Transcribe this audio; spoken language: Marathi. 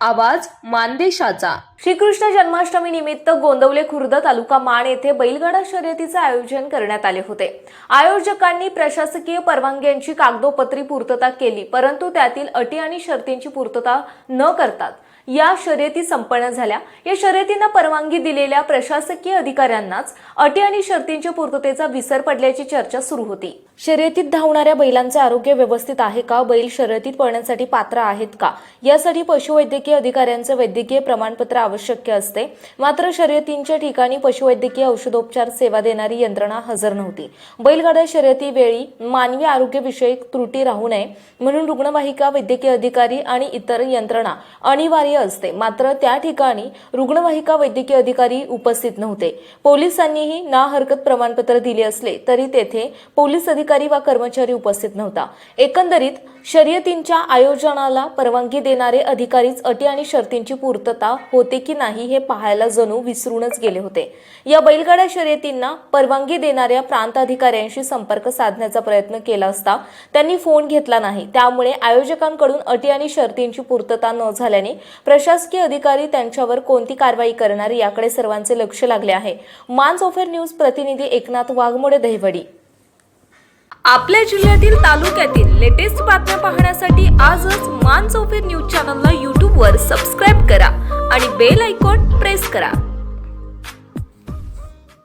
आवाज मानदेशाचा. श्रीकृष्ण जन्माष्टमी निमित्त गोंदवले खुर्द तालुका माण येथे बैलगाडा शर्यतीचे आयोजन करण्यात आले होते. आयोजकांनी प्रशासकीय परवानग्यांची कागदोपत्री पूर्तता केली परंतु त्यातील अटी आणि शर्तींची पूर्तता न करतात. या शर्यती संपन्न झाल्या. या शर्यतींना परवानगी दिलेल्या प्रशासकीय अधिकाऱ्यांनाच अटी आणि शर्तींच्या पूर्ततेचा विसर पडल्याची चर्चा सुरू होती. शर्यतीत धावणाऱ्या बैलांचे आरोग्य व्यवस्थित आहे का? बैल शर्यतीत पळण्यासाठी पात्र आहेत का? यासाठी पशुवैद्यकीय अधिकाऱ्यांचे वैद्यकीय प्रमाणपत्र आवश्यक असते. मात्र शर्यतींच्या ठिकाणी पशुवैद्यकीय औषधोपचार सेवा देणारी यंत्रणा हजर नव्हती. बैलगाड्या शर्यती वेळी मानवी आरोग्यविषयक त्रुटी राहू नये म्हणून रुग्णवाहिका वैद्यकीय अधिकारी आणि इतर यंत्रणा अनिवार्य असते. मात्र त्या ठिकाणी रुग्णवाहिका वैद्यकीय अधिकारी उपस्थित नव्हते. पोलिसांनीही ना हरकत प्रमाणपत्र दिले असले तरी तेथे पोलीस अधिकारी वा कर्मचारी उपस्थित नव्हता. एकंदरीत शर्यतींच्या आयोजनाला परवानगी देणारे अधिकारीच अटी आणि शर्तींची पूर्तता होते की नाही हे पाहायला जणू विसरूनच गेले होते. या बैलगाड्या शर्यतींना परवानगी देणाऱ्या प्रांताधिकाऱ्यांशी संपर्क साधण्याचा प्रयत्न केला असता त्यांनी फोन घेतला नाही. त्यामुळे आयोजकांकडून अटी आणि शर्तींची पूर्तता न झाल्याने प्रशासकीय अधिकारी त्यांच्यावर कोणती कारवाई करणार याकडे सर्वांचे लक्ष लागले आहे. मान्स ऑफेर न्यूज प्रतिनिधी एकनाथ वाघमोडे दहिवडी. आपल्या जिल्ह्यातील तालुक्यातील लेटेस्ट बातम्या पाहण्यासाठी आजच मान ऑफेर न्यूज चॅनलला यूट्यूबवर सबस्क्राईब करा आणि बेल आयकॉन प्रेस करा.